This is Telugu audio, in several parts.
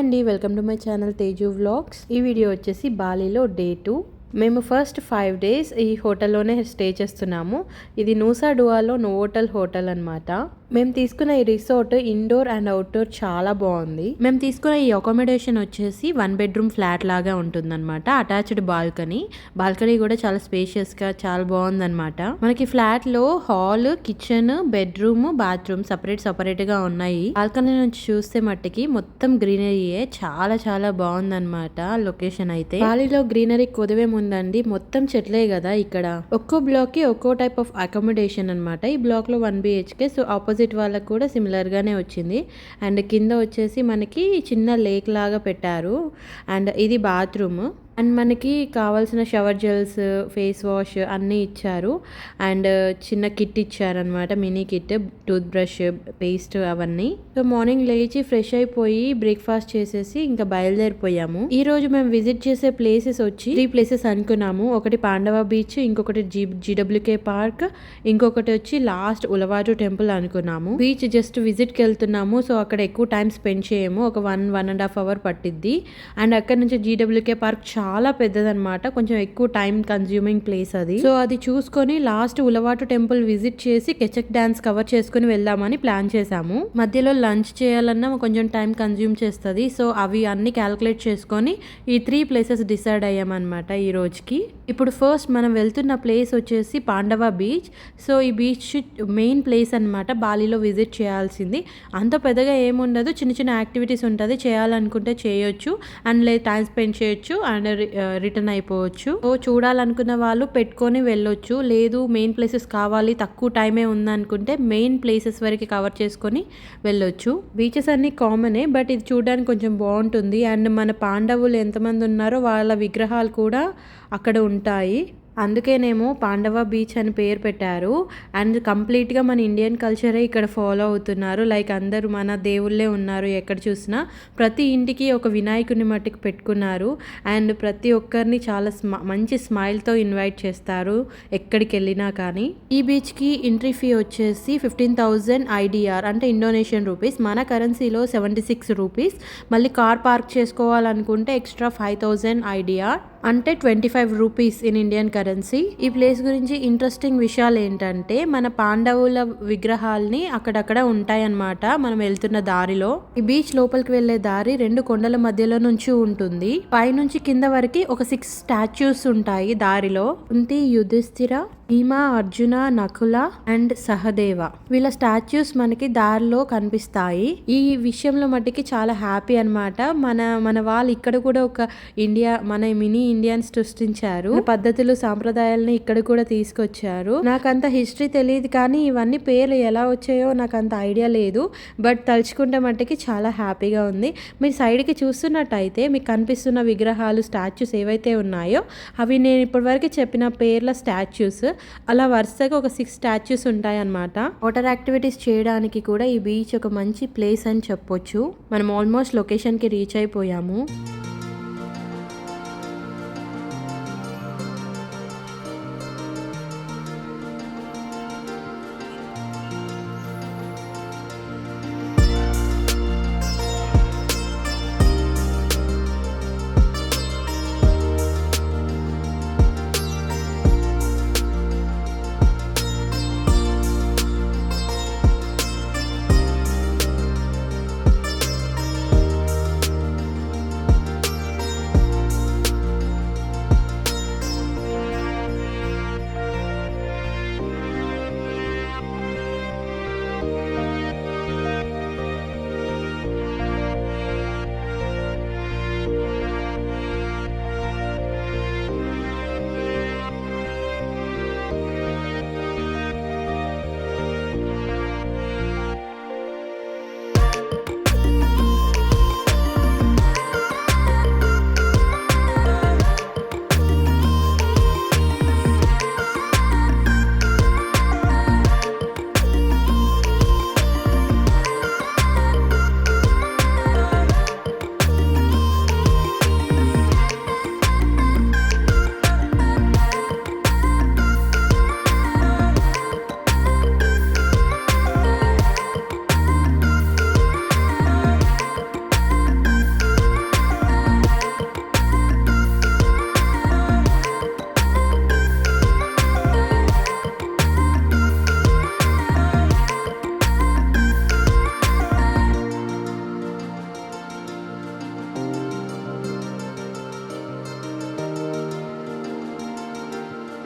అండి welcome to my channel Teju vlogs. ఈ వీడియో వచ్చేసి బాలీలో డే టూ. మేము ఫస్ట్ ఫైవ్ డేస్ ఈ హోటల్లోనే స్టే చేస్తున్నాము. ఇది నూసా డువాలో నోవోటల్ హోటల్ అన్నమాట. మేము తీసుకున్న ఈ రిసార్ట్ ఇండోర్ అండ్ అవుట్డోర్ చాలా బాగుంది. మేము తీసుకున్న ఈ అకామిడేషన్ వచ్చేసి వన్ బెడ్రూమ్ ఫ్లాట్ లాగా ఉంటుందన్నమాట. Attached balcony. బాల్కనీ కూడా చాలా స్పేషియస్గా చాలా బాగుందన్నమాట. మనకి ఫ్లాట్లో hall kitchen bedroom bathroom separate సపరేట్గా ఉన్నాయి. బాల్కనీ నుంచి చూస్తే మట్టికి మొత్తం గ్రీనరీయే చాలా చాలా బాగుందన్నమాట లొకేషన్ అయితే. బాలీలో గ్రీనరీ కొదవే ఉందండి మొత్తం చెట్లే కదా ఇక్కడ. ఒక్కో బ్లాక్కి ఒక్కో టైప్ ఆఫ్ అకామిడేషన్ అన్నమాట. ఈ బ్లాక్లో వన్ బిహెచ్కే సో ఆపోజిట్ వాళ్ళకి కూడా సిమిలర్ గానే వచ్చింది. అండ్ కింద వచ్చేసి మనకి చిన్న లేక్ లాగా పెట్టారు. అండ్ ఇది బాత్రూమ్. అండ్ మనకి కావాల్సిన షవర్ జెల్స్ ఫేస్ వాష్ అన్నీ ఇచ్చారు. అండ్ చిన్న కిట్ ఇచ్చారనమాట mini kit tooth brush paste అవన్నీ. సో మార్నింగ్ లేచి ఫ్రెష్ అయిపోయి బ్రేక్ఫాస్ట్ చేసేసి ఇంకా బయలుదేరిపోయాము. ఈ రోజు మేము విజిట్ చేసే ప్లేసెస్ వచ్చి త్రీ ప్లేసెస్ అనుకున్నాము. ఒకటి పాండవ బీచ్ ఇంకొకటి జీ జీడబ్ల్యూకే పార్క్ ఇంకొకటి వచ్చి లాస్ట్ ఉలవాటు టెంపుల్ అనుకున్నాము. బీచ్ జస్ట్ విజిట్కి వెళ్తున్నాము సో అక్కడ ఎక్కువ టైం స్పెండ్ చేయము. ఒక one one and half hour పట్టిద్ది. అండ్ అక్కడ నుంచి జీడబ్ల్యూకే పార్క్ చాలా చాలా పెద్దదనమాట కొంచెం ఎక్కువ టైం కన్జ్యూమింగ్ ప్లేస్ అది. సో అది చూసుకొని లాస్ట్ ఉలవాటు టెంపుల్ విజిట్ చేసి కెచక్ డ్యాన్స్ కవర్ చేసుకుని వెళ్దామని ప్లాన్ చేసాము. మధ్యలో లంచ్ చేయాలన్నా కొంచెం టైం కన్జ్యూమ్ చేస్తుంది. సో అవి అన్ని క్యాలిక్యులేట్ చేసుకొని ఈ త్రీ ప్లేసెస్ డిసైడ్ అయ్యామన్నమాట ఈ రోజుకి. ఇప్పుడు ఫస్ట్ మనం వెళ్తున్న ప్లేస్ వచ్చేసి పాండవ బీచ్ సో ఈ బీచ్ మెయిన్ ప్లేస్ అన్నమాట. బాలీలో విజిట్ చేయాల్సింది. అంత పెద్దగా ఏముండదు. చిన్న చిన్న యాక్టివిటీస్ ఉంటుంది. చేయాలనుకుంటే చేయొచ్చు. అండ్ లేదు టైం స్పెండ్ చేయొచ్చు. అండ్ రిటర్న్ అయిపోవచ్చు. సో చూడాలనుకున్న వాళ్ళు పెట్టుకొని వెళ్ళొచ్చు. లేదు మెయిన్ ప్లేసెస్ కావాలి తక్కువ టైమే ఉందనుకుంటే మెయిన్ ప్లేసెస్ వరకు కవర్ చేసుకొని వెళ్ళొచ్చు. బీచెస్ అన్ని కామనే బట్ ఇది చూడడానికి కొంచెం బాగుంటుంది. అండ్ మన పాండవులు ఎంతమంది ఉన్నారో వాళ్ళ విగ్రహాలు కూడా అక్కడ ఉంటాయి. అందుకేనేమో పాండవ బీచ్ అని పేరు పెట్టారు. అండ్ కంప్లీట్గా మన ఇండియన్ కల్చరే ఇక్కడ ఫాలో అవుతున్నారు. లైక్ అందరూ మన దేవుళ్ళే ఉన్నారు ఎక్కడ చూసినా. ప్రతి ఇంటికి ఒక వినాయకుని మట్టుకు పెట్టుకున్నారు. అండ్ ప్రతి ఒక్కరిని చాలా స్మ మంచి స్మైల్తో ఇన్వైట్ చేస్తారు ఎక్కడికి వెళ్ళినా కానీ. ఈ బీచ్కి ఎంట్రీ ఫీ వచ్చేసి ఫిఫ్టీన్ థౌజండ్ ఐడిఆర్ అంటే ఇండోనేషియన్ రూపీస్. మన కరెన్సీలో సెవెంటీ సిక్స్ రూపీస్. మళ్ళీ కార్ పార్క్ చేసుకోవాలనుకుంటే ఎక్స్ట్రా ఫైవ్ థౌజండ్ ఐడిఆర్. అంటే twenty five rupees in Indian currency. ఈ ప్లేస్ గురించి ఇంట్రెస్టింగ్ విషయాలు ఏంటంటే మన పాండవుల విగ్రహాల్ని అక్కడక్కడ ఉంటాయన్నమాట మనం వెళ్తున్న దారిలో. ఈ బీచ్ లోపలికి వెళ్ళే దారి రెండు కొండల మధ్యలో నుంచి ఉంటుంది. పైనుంచి కింద వరకు ఒక సిక్స్ స్టాచ్యూస్ ఉంటాయి దారిలో. కుంతి యుధిష్ఠిర భీమ అర్జున నకుల అండ్ సహదేవ. వీళ్ళ స్టాచ్యూస్ మనకి దారిలో కనిపిస్తాయి. ఈ విషయంలో మట్టికి చాలా హ్యాపీ అన్నమాట. మన మన వాళ్ళు ఇక్కడ కూడా ఒక ఇండియా మన మినీ ఇండియన్స్ సృష్టించారు. పద్ధతులు సాంప్రదాయాలని ఇక్కడ కూడా తీసుకొచ్చారు. నాకు అంత హిస్టరీ తెలియదు కానీ ఇవన్నీ పేర్లు ఎలా వచ్చాయో నాకు అంత ఐడియా లేదు. బట్ తలుచుకుంటే మట్టికి చాలా హ్యాపీగా ఉంది. మీరు సైడ్కి చూస్తున్నట్టయితే మీకు కనిపిస్తున్న విగ్రహాలు స్టాచ్యూస్ ఏవైతే ఉన్నాయో అవి నేను ఇప్పటివరకు చెప్పిన పేర్ల స్టాచ్యూస్. అలా వరుసగా ఒక సిక్స్ స్టాచ్యూస్ ఉంటాయన్నమాట. వాటర్ యాక్టివిటీస్ చేయడానికి కూడా ఈ బీచ్ ఒక మంచి ప్లేస్ అని చెప్పొచ్చు. మనం ఆల్మోస్ట్ లొకేషన్కి రీచ్ అయిపోయాము.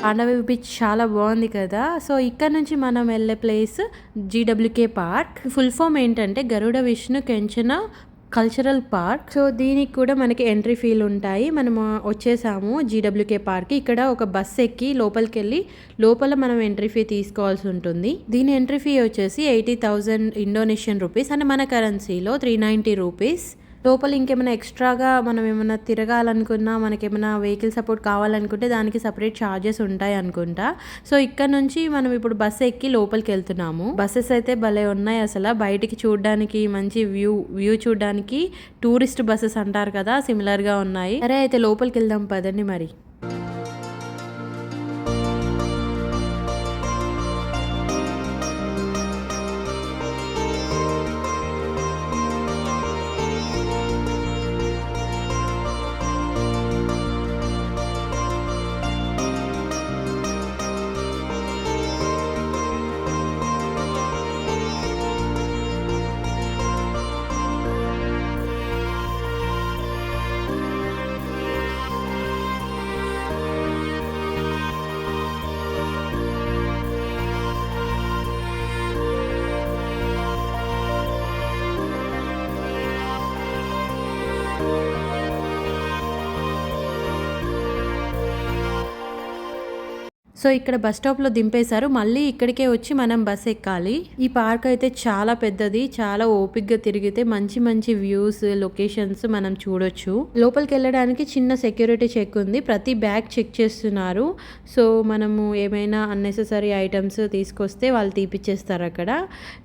పాండవి బీచ్ చాలా బాగుంది కదా. సో ఇక్కడ నుంచి మనం వెళ్ళే place GWK park full form ఏంటంటే Garuda Wisnu Kencana cultural park so దీనికి కూడా మనకి ఎంట్రీ ఫీల్ ఉంటాయి. మనం వచ్చేసాము జీడబ్ల్యూకే పార్క్ ఇక్కడ ఒక బస్ ఎక్కి లోపలికి వెళ్ళి లోపల మనం ఎంట్రీ ఫీ తీసుకోవాల్సి ఉంటుంది. దీని ఎంట్రీ ఫీ వచ్చేసి eighty thousand Indonesian rupees and మన కరెన్సీలో త్రీ నైంటీ రూపీస్ లోపల ఇంకేమైనా ఎక్స్ట్రాగా మనం ఏమైనా తిరగాలనుకున్నా మనకేమైనా వెహికల్ సపోర్ట్ కావాలనుకుంటే దానికి సపరేట్ ఛార్జెస్ ఉంటాయి అనుకుంటా. సో ఇక్కడ నుంచి మనం ఇప్పుడు బస్ ఎక్కి లోపలికి వెళ్తున్నాము. బస్సెస్ అయితే భలే ఉన్నాయి అసలు. బయటికి చూడడానికి మంచి వ్యూ వ్యూ చూడడానికి టూరిస్ట్ బస్సెస్ అంటారు కదా సిమిలర్గా ఉన్నాయి. సరే అయితే లోపలికి వెళ్దాం పదండి మరి. సో ఇక్కడ బస్ స్టాప్లో దింపేశారు. మళ్ళీ ఇక్కడికే వచ్చి మనం బస్ ఎక్కాలి. ఈ పార్క్ అయితే చాలా పెద్దది. చాలా ఓపిక్గా తిరిగితే మంచి మంచి వ్యూస్ లొకేషన్స్ మనం చూడొచ్చు. లోపలికి వెళ్ళడానికి చిన్న సెక్యూరిటీ చెక్ ఉంది. ప్రతి బ్యాగ్ చెక్ చేస్తున్నారు. సో మనము ఏమైనా అన్నెసెసరీ ఐటమ్స్ తీసుకొస్తే వాళ్ళు తీపిచ్చేస్తారు అక్కడ.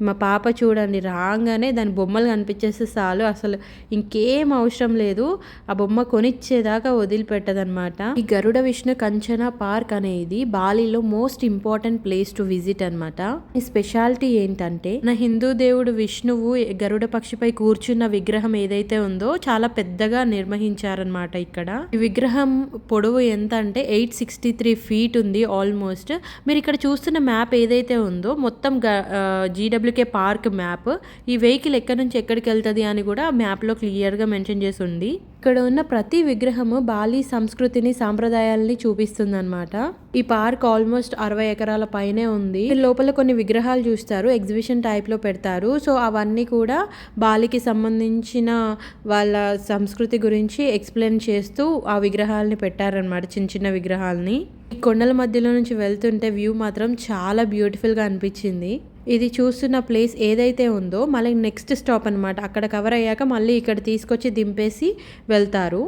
మా పాప చూడండి రాగానే దాని బొమ్మలు కనిపించేస్తే చాలు. అసలు ఇంకేం అవసరం లేదు. ఆ బొమ్మ కొనిచ్చేదాకా వదిలిపెట్టదనమాట ఈ గరుడ విష్ణు కంచన పార్క్ అనేది బాలీలో most important place to visit అనమాట ఈ స్పెషాలిటీ ఏంటంటే నా హిందూ దేవుడు విష్ణువు గరుడ పక్షిపై కూర్చున్న విగ్రహం ఏదైతే ఉందో చాలా పెద్దగా నిర్వహించారనమాట ఇక్కడ. ఈ విగ్రహం పొడవు ఎంత అంటే ఎయిట్ సిక్స్టీ త్రీ ఫీట్ ఉంది ఆల్మోస్ట్. మీరు ఇక్కడ చూస్తున్న మ్యాప్ ఏదైతే ఉందో మొత్తం జీడబ్ల్యూకే పార్క్ మ్యాప్. ఈ వెహికల్ ఎక్కడి నుంచి ఎక్కడికి వెళ్తుంది అని కూడా మ్యాప్లో క్లియర్గా మెన్షన్ చేసి ఉంది. ఇక్కడ ఉన్న ప్రతి విగ్రహము బాలీ సంస్కృతిని సాంప్రదాయాల్ని చూపిస్తుంది అనమాట ఈ పార్క్ ఆల్మోస్ట్ అరవై ఎకరాల పైనే ఉంది. లోపల కొన్ని విగ్రహాలు చూస్తారు ఎగ్జిబిషన్ టైప్లో పెడతారు. సో అవన్నీ కూడా బాలికి సంబంధించిన వాళ్ళ సంస్కృతి గురించి ఎక్స్ప్లెయిన్ చేస్తూ ఆ విగ్రహాలని పెట్టారనమాట చిన్న చిన్న విగ్రహాలని. ఈ కొండల మధ్యలో నుంచి వెళ్తుంటే వ్యూ మాత్రం చాలా బ్యూటిఫుల్గా అనిపించింది. ఇది చూస్తున్న ప్లేస్ ఏదైతే ఉందో మళ్ళీ నెక్స్ట్ స్టాప్ అనమాట అక్కడ కవర్ అయ్యాక మళ్ళీ ఇక్కడ తీసుకొచ్చి దింపేసి వెళ్తారు.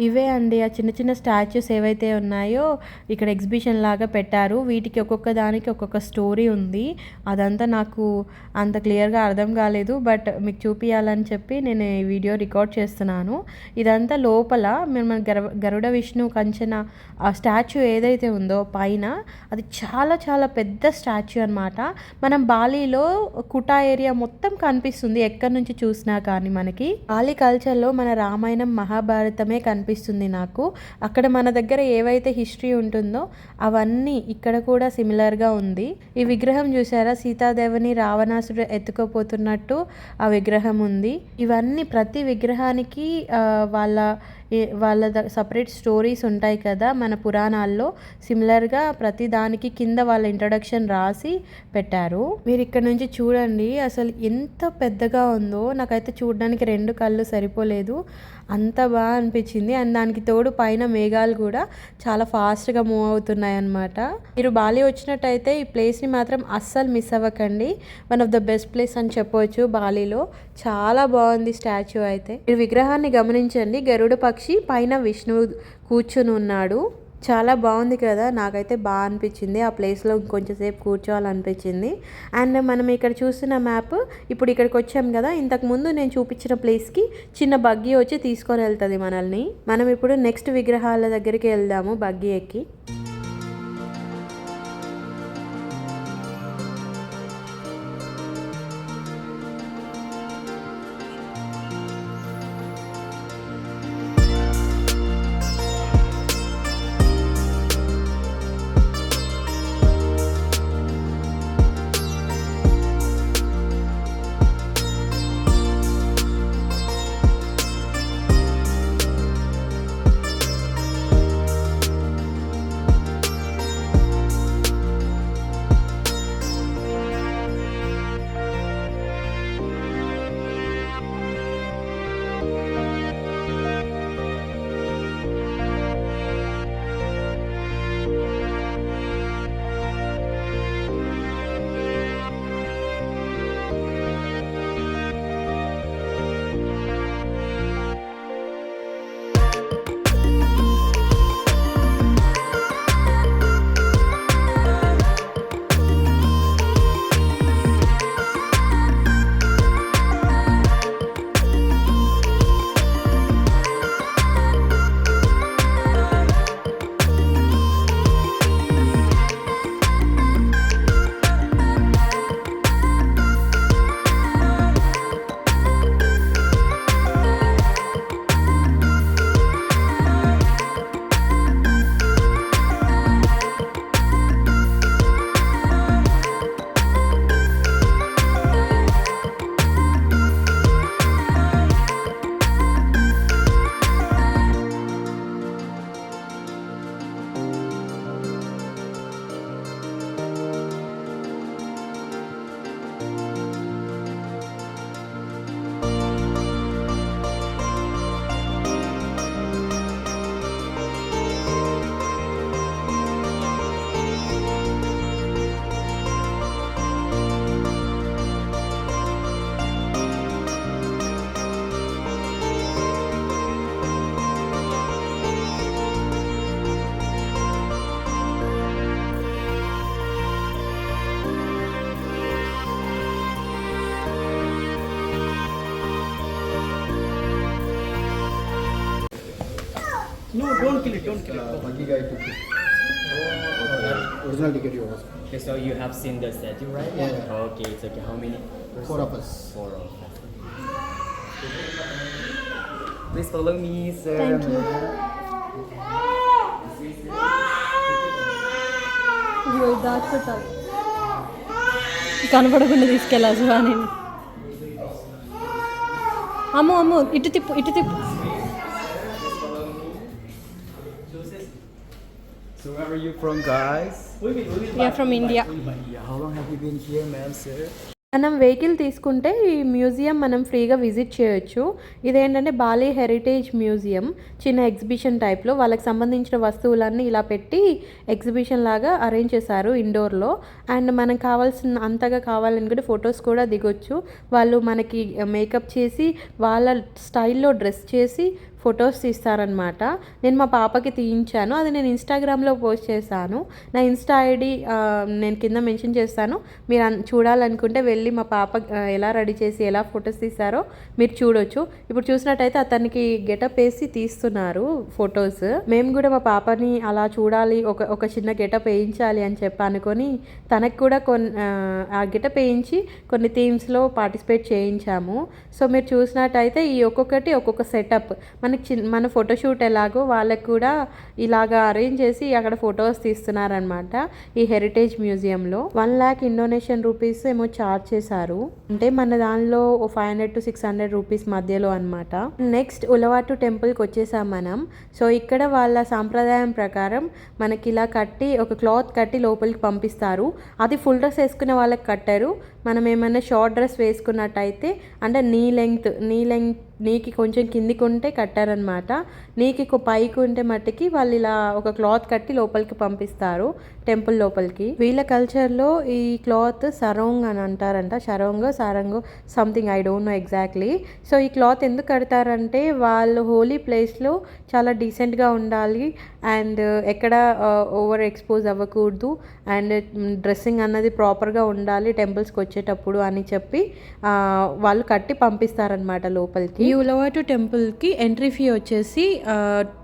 ఇవే అండి. ఆ చిన్న చిన్న స్టాచ్యూస్ ఏవైతే ఉన్నాయో ఇక్కడ ఎగ్జిబిషన్ లాగా పెట్టారు. వీటికి ఒక్కొక్క దానికి ఒక్కొక్క స్టోరీ ఉంది. అదంతా నాకు అంత క్లియర్గా అర్థం కాలేదు బట్ మీకు చూపించాలని చెప్పి నేను ఈ వీడియో రికార్డ్ చేస్తున్నాను. ఇదంతా లోపల మేము గర్వ గరుడ విష్ణు కంచెన ఆ స్టాచ్యూ ఏదైతే ఉందో పైన అది చాలా చాలా పెద్ద స్టాచ్యూ అనమాట మనం బాలీలో కుటా ఏరియా మొత్తం కనిపిస్తుంది. ఎక్కడి నుంచి చూసినా కానీ మనకి. బాలీ కల్చర్లో మన రామాయణం మహాభారతమే కనిపిస్తుంది. నాకు. అక్కడ మన దగ్గర ఏవైతే హిస్టరీ ఉంటుందో అవన్నీ ఇక్కడ కూడా సిమిలర్గా ఉంది. ఈ విగ్రహం చూసారా సీతాదేవిని రావణాసుడు ఎత్తుకోపోతున్నట్టు ఆ విగ్రహం ఉంది. ఇవన్నీ ప్రతి విగ్రహానికి వాళ్ళ వాళ్ళ సపరేట్ స్టోరీస్ ఉంటాయి కదా మన పురాణాల్లో. సిమిలర్గా ప్రతి దానికి కింద వాళ్ళ ఇంట్రడక్షన్ రాసి పెట్టారు. మీరు ఇక్కడ నుంచి చూడండి అసలు ఎంత పెద్దగా ఉందో. నాకైతే చూడడానికి రెండు కళ్ళు సరిపోలేదు. అంత బాగా అనిపించింది. అండ్ దానికి తోడు పైన మేఘాలు కూడా చాలా ఫాస్ట్గా మూవ్ అవుతున్నాయి అన్నమాట. మీరు బాలి వచ్చినట్టయితే ఈ ప్లేస్ని మాత్రం అస్సలు మిస్ అవ్వకండి. One of the best place అని చెప్పవచ్చు బాలీలో చాలా బాగుంది స్టాచ్యూ అయితే. మీరు విగ్రహాన్ని గమనించండి. గరుడ పక్షి పైన విష్ణువు కూర్చుని ఉన్నాడు. చాలా బాగుంది కదా నాకైతే బాగా అనిపించింది. ఆ ప్లేస్లో ఇంకొంచెంసేపు కూర్చోవాలనిపించింది. అండ్ మనం ఇక్కడ చూస్తున్న మ్యాప్ ఇప్పుడు ఇక్కడికి వచ్చాం కదా ఇంతకు ముందు నేను చూపించిన ప్లేస్కి చిన్న బగ్గీ వచ్చి తీసుకొని వెళ్తుంది మనల్ని. మనం ఇప్పుడు నెక్స్ట్ విగ్రహాల దగ్గరికి వెళ్దాము బగ్గీ ఎక్కి. No, don't kill it, don't kill it. Buggy guy took it. Original ticket yours. Okay, so you have seen the statue, right? Yeah, yeah. Okay, it's okay. How many? Four of us. Four of us. Please follow me, sir. Thank you. ఇదిగో ఇది దాచిపెట్టాలి కనపడకుండా తీసుకెళ్ళాలి శివాని అమ్మో అమ్మో ఇటు తిప్పు ఇటు తిప్పు where are you from, guys? Yeah from India Yeah, how long have you been here, ma'am, sir? మనం వెహికల్ తీసుకుంటే ఈ మ్యూజియం మనం ఫ్రీగా విజిట్ చేయొచ్చు. ఇదేంటంటే బాలీ హెరిటేజ్ మ్యూజియం. చిన్న ఎగ్జిబిషన్ టైప్లో వాళ్ళకి సంబంధించిన వస్తువులన్నీ ఇలా పెట్టి ఎగ్జిబిషన్ లాగా అరేంజ్ చేశారు ఇండోర్లో అండ్ మనకు కావాల్సిన అంతగా కావాలనుకుంటే ఫొటోస్ కూడా దిగొచ్చు. వాళ్ళు మనకి మేకప్ చేసి వాళ్ళ స్టైల్లో డ్రెస్ చేసి ఫొటోస్ తీస్తారనమాట నేను మా పాపకి తీయించాను. అది నేను ఇన్స్టాగ్రామ్లో పోస్ట్ చేశాను. నా ఇన్స్టా ఐడి నేను కింద మెన్షన్ చేస్తాను. మీరు అన్- చూడాలనుకుంటే వెళ్ళి మా పాప ఎలా రెడీ చేసి ఎలా ఫొటోస్ తీస్తారో మీరు చూడొచ్చు. ఇప్పుడు చూసినట్టయితే అతనికి గెటప్ వేసి తీస్తున్నారు ఫొటోస్. మేము కూడా మా పాపని అలా చూడాలి ఒక ఒక చిన్న గెటప్ వేయించాలి అని చెప్పి అనుకొని తనకు కూడా కొన్ని ఆ గెటప్ వేయించి కొన్ని థీమ్స్లో పార్టిసిపేట్ చేయించాము. సో మీరు చూసినట్టయితే ఈ ఒక్కొక్కటి ఒక్కొక్క సెటప్. మనకి చిన్న మన ఫోటోషూట్ ఎలాగో వాళ్ళకి కూడా ఇలాగా అరేంజ్ చేసి అక్కడ ఫొటోస్ తీస్తున్నారనమాట ఈ హెరిటేజ్ మ్యూజియంలో వన్ ల్యాక్ ఇండోనేషియన్ రూపీస్ ఏమో ఛార్జ్ చేశారు. అంటే మన దానిలో five hundred to six hundred rupees మధ్యలో అనమాట నెక్స్ట్ ఉలవాటు టెంపుల్కి వచ్చేసాం మనం. సో ఇక్కడ వాళ్ళ సాంప్రదాయం ప్రకారం మనకి ఇలా కట్టి ఒక క్లాత్ కట్టి లోపలికి పంపిస్తారు. అది ఫుల్ డ్రెస్ వేసుకునే వాళ్ళకి కట్టారు. మనం ఏమైనా షార్ట్ డ్రెస్ వేసుకున్నట్టయితే అంటే నీ లెంగ్త్ నీ లెంగ్త్ నీకి కొంచెం కిందికి ఉంటే కట్టారనమాట నీకి పైకి ఉంటే మట్టికి వాళ్ళు ఇలా ఒక క్లాత్ కట్టి లోపలికి పంపిస్తారు. టెంపుల్ లోపలికి. వీళ్ళ కల్చర్లో ఈ క్లాత్ సరోంగ్ అని అంటారంట. Sarong sarang something I don't know exactly so ఈ క్లాత్ ఎందుకు కడతారంటే వాళ్ళు హోలీ ప్లేస్లో చాలా డీసెంట్గా ఉండాలి. అండ్ ఎక్కడ ఓవర్ ఎక్స్పోజ్ అవ్వకూడదు. అండ్ డ్రెస్సింగ్ అన్నది ప్రాపర్గా ఉండాలి టెంపుల్స్కి వచ్చేటప్పుడు అని చెప్పి వాళ్ళు కట్టి పంపిస్తారనమాట లోపలికి. ఈ ఉలవాటు టెంపుల్కి ఎంట్రీ ఫీ వచ్చేసి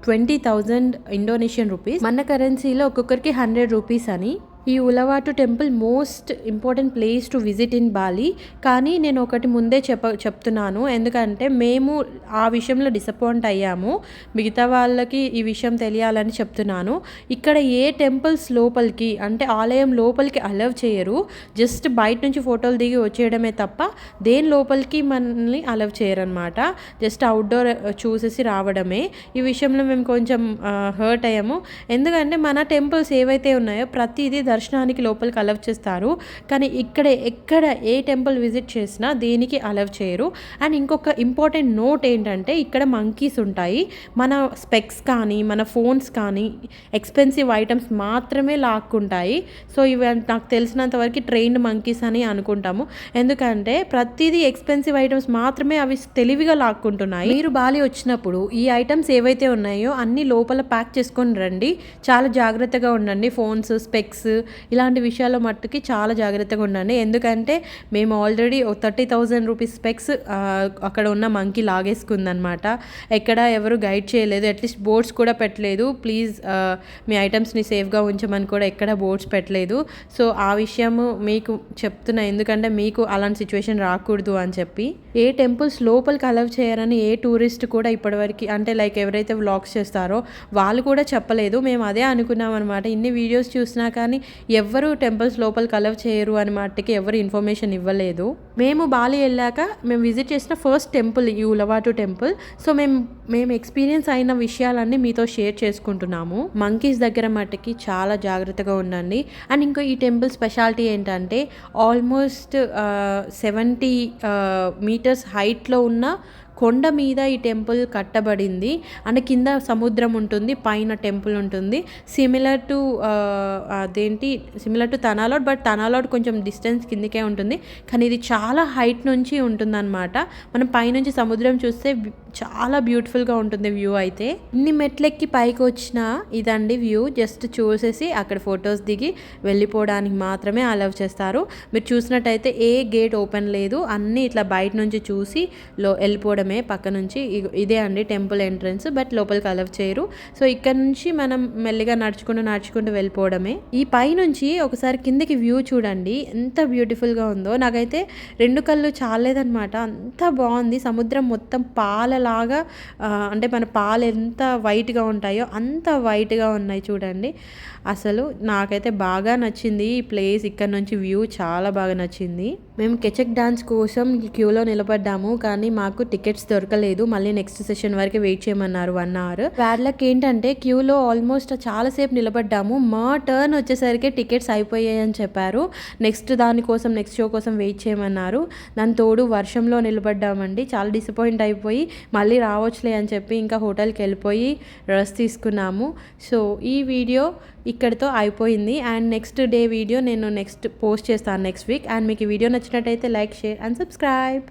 ట్వంటీ థౌజండ్ ఇండోనేషియన్ రూపీస్ మన కరెన్సీలో ఒక్కొక్కరికి హండ్రెడ్ రూపీస్ అని ఈ Uluwatu temple most important place to visit in Bali. కానీ నేను ఒకటి ముందే చెప్ప చెప్తున్నాను. ఎందుకంటే మేము ఆ విషయంలో డిసప్పాయింట్ అయ్యాము. మిగతా వాళ్ళకి ఈ విషయం తెలియాలని చెప్తున్నాను. ఇక్కడ ఏ టెంపుల్స్ లోపలికి అంటే ఆలయం లోపలికి అలవ్ చేయరు. జస్ట్ బయట నుంచి ఫోటోలు దిగి వచ్చేయడమే తప్ప దేని లోపలికి మనల్ని అలవ్ చేయరనమాట జస్ట్ అవుట్డోర్ చూసేసి రావడమే. ఈ విషయంలో మేము కొంచెం హర్ట్ అయ్యాము. ఎందుకంటే మన టెంపుల్స్ ఏవైతే ఉన్నాయో ప్రతిదీ దర్శనానికి లోపలికి అలవ్ చేస్తారు. కానీ ఇక్కడ ఎక్కడ ఏ టెంపుల్ విజిట్ చేసినా దేనికి అలవ్ చేయరు. అండ్ ఇంకొక ఇంపార్టెంట్ నోట్ ఏంటంటే ఇక్కడ మంకీస్ ఉంటాయి. మన స్పెక్స్ కానీ మన ఫోన్స్ కానీ ఎక్స్పెన్సివ్ ఐటమ్స్ మాత్రమే లాక్కుంటాయి. సో ఇవి నాకు తెలిసినంత వరకు ట్రైన్డ్ మంకీస్ అని అనుకుంటాము. ఎందుకంటే ప్రతిదీ ఎక్స్పెన్సివ్ ఐటమ్స్ మాత్రమే అవి తెలివిగా లాక్కుంటున్నాయి. మీరు బాలి వచ్చినప్పుడు ఈ ఐటమ్స్ ఏవైతే ఉన్నాయో అన్ని లోపల ప్యాక్ చేసుకొని రండి. చాలా జాగ్రత్తగా ఉండండి. ఫోన్స్ స్పెక్స్ ఇలాంటి విషయాల్లో మట్టుకి చాలా జాగ్రత్తగా ఉండండి. ఎందుకంటే మేము already thirty thousand rupees specs అక్కడ ఉన్న మంకీ లాగేసుకుందనమాట. ఎక్కడ ఎవరు గైడ్ చేయలేదు. అట్లీస్ట్ బోర్డ్స్ కూడా పెట్టలేదు. ప్లీజ్ మీ ఐటమ్స్ని సేఫ్గా ఉంచమని కూడా ఎక్కడ బోర్డ్స్ పెట్టలేదు. సో ఆ విషయము మీకు చెప్తున్నా. ఎందుకంటే మీకు అలాంటి సిచ్యువేషన్ రాకూడదు అని చెప్పి. ఏ టెంపుల్స్ లోపలికి అలవ్ చేయరని ఏ టూరిస్ట్ కూడా ఇప్పటివరకు అంటే లైక్ ఎవరైతే వ్లాగ్స్ చేస్తారో వాళ్ళు కూడా చెప్పలేదు. మేము అదే అనుకున్నాం అనమాట ఇన్ని వీడియోస్ చూసినా కానీ ఎవ్వరూ టెంపుల్స్ లోపలికి అలవ్ చేయరు అని మట్టుకి ఎవరు ఇన్ఫర్మేషన్ ఇవ్వలేదు. మేము బాలి వెళ్ళాక మేము విజిట్ చేసిన ఫస్ట్ టెంపుల్ ఈ ఉలవాటు టెంపుల్ సో మేము మేము ఎక్స్పీరియన్స్ అయిన విషయాలన్నీ మీతో షేర్ చేసుకుంటున్నాము. మంకీస్ దగ్గర మట్టుకి చాలా జాగ్రత్తగా ఉండండి. అండ్ ఇంకో ఈ టెంపుల్ స్పెషాలిటీ ఏంటంటే ఆల్మోస్ట్ సెవెంటీ మీటర్స్ హైట్లో ఉన్న కొండ మీద ఈ టెంపుల్ కట్టబడింది. అంటే కింద సముద్రం ఉంటుంది పైన టెంపుల్ ఉంటుంది. సిమిలర్ టు అదేంటి? సిమిలర్ టు తనాలోడ్ బట్ తనాలోడ్ కొంచెం డిస్టెన్స్ కిందకే ఉంటుంది. కానీ ఇది చాలా హైట్ నుంచి ఉంటుందన్నమాట. మనం పైనుంచి సముద్రం చూస్తే చాలా బ్యూటిఫుల్గా ఉంటుంది వ్యూ అయితే. ఇన్ని మెట్లెక్కి పైకి వచ్చిన ఇదండి వ్యూ జస్ట్ చూసేసి అక్కడ ఫొటోస్ దిగి వెళ్ళిపోవడానికి మాత్రమే అలవ్ చేస్తారు. మీరు చూసినట్టయితే ఏ గేట్ ఓపెన్ లేదు. అన్నీ ఇట్లా బయట నుంచి చూసి లో వెళ్ళిపోవడమే పక్క నుంచి. ఇదే అండి టెంపుల్ ఎంట్రన్స్ బట్ లోపలికి అలవ్ చేయరు. సో ఇక్కడ నుంచి మనం మెల్లిగా నడుచుకుంటూ నడుచుకుంటూ వెళ్ళిపోవడమే. ఈ పై నుంచి ఒకసారి కిందకి వ్యూ చూడండి. ఎంత బ్యూటిఫుల్గా ఉందో. నాకైతే రెండు కళ్ళు చాలేదనమాట అంత బాగుంది. సముద్రం మొత్తం పాలలా లాగా అంటే మన పాలు ఎంత వైట్గా ఉంటాయో అంత వైట్గా ఉన్నాయి చూడండి. అసలు నాకైతే బాగా నచ్చింది ఈ ప్లేస్. ఇక్కడ నుంచి వ్యూ చాలా బాగా నచ్చింది. మేము కెచక్ డాన్స్ కోసం క్యూలో నిలబడ్డాము కానీ మాకు టికెట్స్ దొరకలేదు. మళ్ళీ నెక్స్ట్ సెషన్ వరకు వెయిట్ చేయమన్నారు వన్ అవర్. వాళ్ళకి ఏంటంటే క్యూలో ఆల్మోస్ట్ చాలాసేపు నిలబడ్డాము. మా టర్న్ వచ్చేసరికి టికెట్స్ అయిపోయాయి అని చెప్పారు. నెక్స్ట్ దానికోసం నెక్స్ట్ షో కోసం వెయిట్ చేయమన్నారు. దాని తోడు వర్షంలో నిలబడ్డామండి. చాలా డిసప్పాయింట్ అయిపోయి మళ్ళీ రావచ్చులే అని చెప్పి ఇంకా హోటల్కి వెళ్ళిపోయి రెస్ట్ తీసుకున్నాము. సో ఈ వీడియో ఇక్కడితో అయిపోయింది అండ్ నెక్స్ట్ డే వీడియో నేను నెక్స్ట్ పోస్ట్ చేస్తాను నెక్స్ట్ వీక్. అండ్ మీకు ఈ వీడియో నచ్చినట్టయితే లైక్ షేర్ అండ్ సబ్స్క్రైబ్.